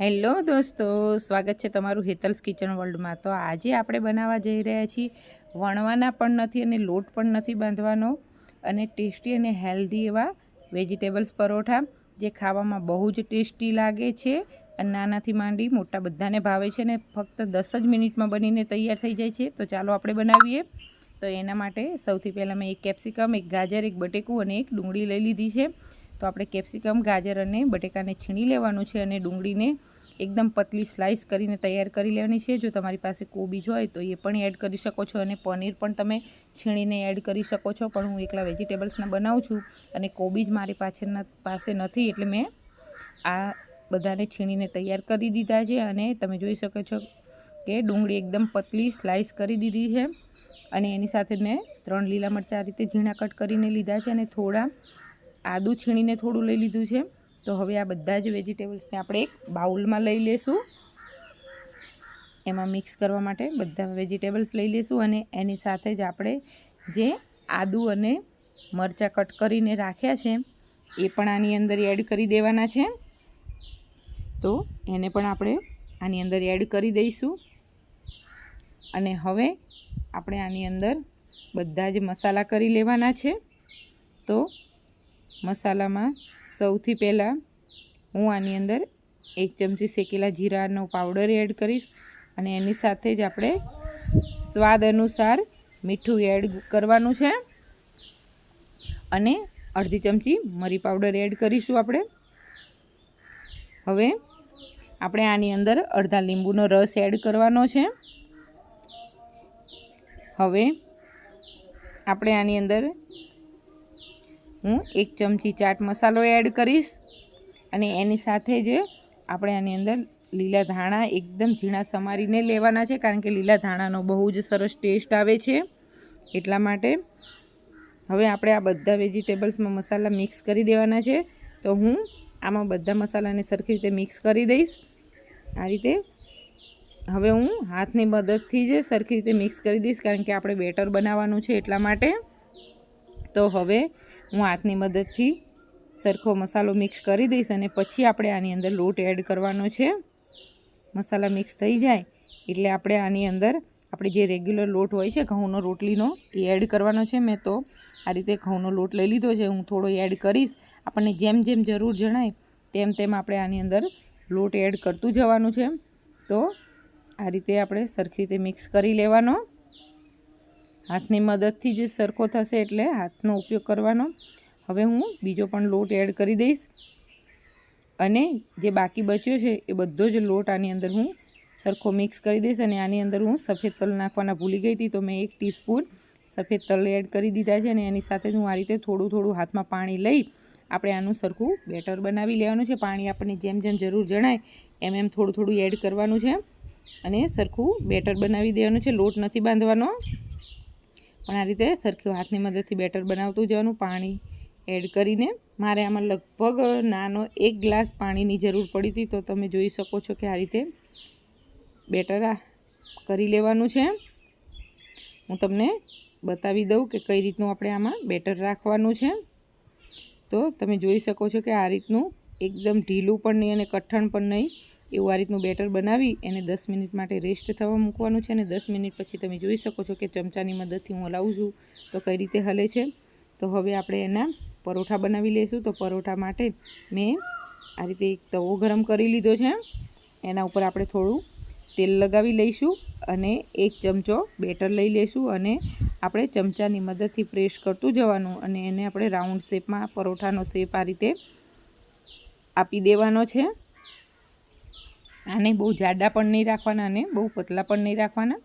Hello દોસ્તો, સ્વાગત છે તમારું હેતલ્સ કિચન વર્લ્ડમાં. તો આજે આપણે બનાવવા જઈ રહ્યા છીએ વણવાના પણ નથી અને લોટ પણ નથી બાંધવાનો અને ટેસ્ટી અને હેલ્ધી એવા વેજીટેબલ્સ પરોઠા, જે ખાવામાં બહુ જ ટેસ્ટી લાગે છે અને નાનાથી માંડી મોટા બધાને ભાવે છે અને ફક્ત દસ જ મિનિટમાં બનીને તૈયાર થઈ જાય છે. તો ચાલો આપણે બનાવીએ. તો એના માટે સૌથી પહેલાં મેં એક કેપ્સિકમ, એક ગાજર, એક બટેકું અને એક ડુંગળી લઈ લીધી છે. તો આપણે કેપ્સિકમ, ગાજર અને બટેકાને છીણી લેવાનું છે અને ડુંગળીને એકદમ પતલી સ્લાઇસ કરીને તૈયાર કરી લેવાની છે. જો તમારી પાસે કોબીજ હોય તો એ પણ એડ કરી શકો છો અને પનીર પણ તમે છીણીને એડ કરી શકો છો. પણ હું એકલા વેજીટેબલ્સના બનાવું છું અને કોબીજ મારી પાછળના પાસે નથી એટલે મેં આ બધાને છીણીને તૈયાર કરી દીધા છે. અને તમે જોઈ શકો છો કે ડુંગળી એકદમ પતલી સ્લાઇસ કરી દીધી છે અને એની સાથે મેં ત્રણ લીલા મરચાં આ રીતે ઝીણા કટ કરીને લીધા છે અને થોડા આદું છીણીને થોડું લઈ લીધું છે. તો હવે આ બધા જ વેજીટેબલ્સને આપણે એક બાઉલમાં લઈ લેશું. એમાં મિક્સ કરવા માટે બધા વેજીટેબલ્સ લઈ લેશું અને એની સાથે જ આપણે જે આદું અને મરચાં કટ કરીને રાખ્યા છે, એ પણ આની અંદર એડ કરી દેવાના છે. તો એને પણ આપણે આની અંદર એડ કરી દઈશું. અને હવે આપણે આની અંદર બધા જ મસાલા કરી લેવાના છે. તો મસાલામાં સૌથી પહેલાં હું આની અંદર એક ચમચી શેકેલા જીરાનો પાવડર એડ કરીશ અને એની સાથે જ આપણે સ્વાદ અનુસાર મીઠું એડ કરવાનું છે. અને અડધી ચમચી મરી પાવડર એડ કરીશું આપણે. હવે આપણે આની અંદર અડધા લીંબુનો રસ એડ કરવાનો છે. હવે આપણે આની અંદર હું એક ચમચી ચાટ મસાલો એડ કરીશ. અને એની સાથે જ આપણે આની અંદર લીલા ધાણા એકદમ ઝીણા સમારીને લેવાના છે, કારણ કે લીલા ધાણાનો બહુ જ સરસ ટેસ્ટ આવે છે. એટલા માટે હવે આપણે આ બધા વેજીટેબલ્સમાં મસાલા મિક્સ કરી દેવાના છે. તો હું આમાં બધા મસાલાને સરખી રીતે મિક્સ કરી દઈશ. આ રીતે હવે હું હાથની મદદથી જ સરખી રીતે મિક્સ કરી દઈશ, કારણ કે આપણે બેટર બનાવવાનું છે એટલા માટે. તો હવે હું હાથની મદદથી સરખો મસાલો મિક્સ કરી દઈશ અને પછી આપણે આની અંદર લોટ એડ કરવાનો છે. મસાલા મિક્સ થઈ જાય એટલે આપણે આની અંદર આપણે જે રેગ્યુલર લોટ હોય છે, ઘઉંનો રોટલીનો, એ એડ કરવાનો છે મેં તો. આ રીતે ઘઉંનો લોટ લઈ લીધો છે, હું થોડો એડ કરીશ. આપણને જેમ જેમ જરૂર જણાય તેમ તેમ આપણે આની અંદર લોટ એડ કરતું જવાનું છે. તો આ રીતે આપણે સરખી રીતે મિક્સ કરી લેવાનો. હાથની મદદથી જ સરખો થશે એટલે હાથનો ઉપયોગ કરવાનો. હવે હું બીજો પણ લોટ એડ કરી દઈશ. અને જે બાકી બચ્યો છે એ બધો જ લોટ આની અંદર હું સરખો મિક્સ કરી દઈશ અને આની અંદર હું સફેદ તલ નાખવાના ભૂલી ગઈ હતી તો મેં એક ટીસ્પૂન સફેદ તલ એડ કરી દીધા છે અને એની સાથે હું આ રીતે થોડું થોડું હાથમાં પાણી લઈ આપણે આનું સરખું બેટર બનાવી લેવાનું છે. પાણી આપણને જેમ જેમ જરૂર જણાય એમ એમ થોડું થોડું એડ કરવાનું છે. અને સરખું બેટર બનાવી દેવાનું છે. લોટ નથી બાંધવાનો. પણ આ રીતે સરખી હાથની મદદથી બેટર બનાવતું જવાનું, પાણી એડ કરીને. મારે આમાં લગભગ નાનો એક ગ્લાસ પાણીની જરૂર પડી હતી, તો તમે જોઈ શકો છો કે આ રીતે બેટર કરી લેવાનું છે. હું તમને બતાવી દઉં કે કઈ રીતનું આપણે આમાં બેટર રાખવાનું છે. તો તમે જોઈ શકો છો કે આ રીતનું એકદમ ઢીલું પણ નહીં અને કઠણ પણ નહીં. એવું આ રીતનું બેટર બનાવી એને દસ મિનિટ માટે રેસ્ટ થવા મૂકવાનું છે અને દસ મિનિટ પછી તમે જોઈ શકો છો કે ચમચાની મદદથી હું હલાવું છું તો કઈ રીતે હલે છે. તો હવે આપણે એના પરોઠા બનાવી લઈશું તો પરોઠા માટે મેં આ રીતે એક તવો ગરમ કરી લીધો છે. એના ઉપર આપણે થોડું તેલ લગાવી લઈશું અને એક ચમચો બેટર લઈ લઈશું અને આપણે ચમચાની મદદથી પ્રેસ કરતું જવાનું અને એને આપણે રાઉન્ડ શેપમાં પરોઠાનો શેપ આ રીતે આપી દેવાનો છે. આને બહુ જાડા પણ નહીં રાખવાના અને બહુ પતલા પણ નહીં રાખવાના.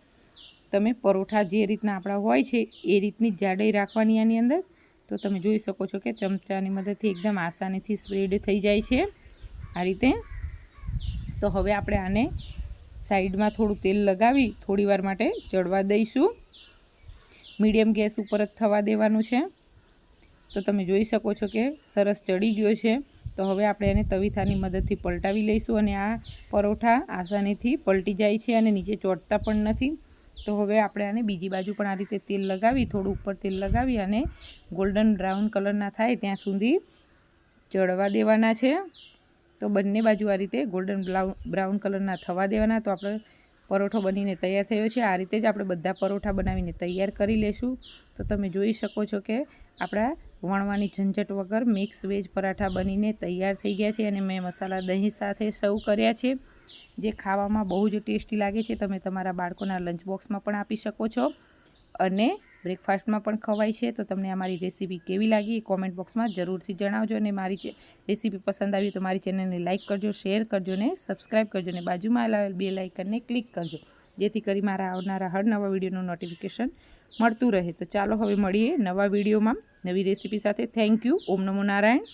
તમે પરોઠા જે રીતના આપણા હોય છે, એ રીતની જાડાઈ રાખવાની આની અંદર. તો તમે જોઈ શકો છો કે ચમચાની મદદથી એકદમ આસાનીથી સ્પ્રેડ થઈ જાય છે આ રીતે. તો હવે આપણે આને સાઈડમાં થોડું તેલ લગાવી થોડી વાર માટે ચડવા દઈશું. મીડિયમ ગેસ ઉપર જ થવા દેવાનું છે. તો તમે જોઈ શકો છો કે સરસ ચડી ગયો છે. તો હવે આપણે એને તવીથાની મદદથી પલટાવી લઈશું અને આ પરોઠા આસાનીથી પલટી જાય છે અને નીચે ચોટતા પણ નથી. તો હવે આપણે આને બીજી બાજુ પણ આ રીતે તેલ લગાવી, થોડું ઉપર તેલ લગાવી અને ગોલ્ડન બ્રાઉન કલરના થાય ત્યાં સુધી ચડવા દેવાના છે. તો બંને બાજુ આ રીતે ગોલ્ડન બ્રાઉન કલરના થવા દેવાના. તો આપણે પરોઠો બનીને તૈયાર થયો છે. આ રીતે જ આપણે બધા પરોઠા બનાવીને તૈયાર કરી લેશું. તો તમે જોઈ શકો છો કે આપણા વણવાની ઝંઝટ વગર મિક્સ વેજ પરાઠા બનીને તૈયાર થઈ ગયા છે અને મેં મસાલા દહીં સાથે સર્વ કર્યા છે. જે ખાવામાં બહુ જ ટેસ્ટી લાગે છે, તમે તમારા બાળકોના લંચ બોક્સમાં પણ આપી શકો છો. અને બ્રેકફાસ્ટમાં પણ ખવાય છે, તો તમને અમારી રેસીપી કેવી લાગી એ કોમેન્ટ બોક્સમાં જરૂરથી જણાવજો અને મારી રેસીપી પસંદ આવી તો મારી ચેનલને લાઇક કરજો શેર કરજો ને સબસ્ક્રાઈબ કરજો ને બાજુમાં આવેલ બે લાઇકનને ક્લિક કરજો, જેથી કરી મારા આવનારા હર નવા વિડીયોનું નોટિફિકેશન મળતું રહે. તો ચાલો હવે મળીએ નવા વિડીયોમાં નવી રેસીપી સાથે. થેન્ક યુ ઓમ નમો નારાયણ.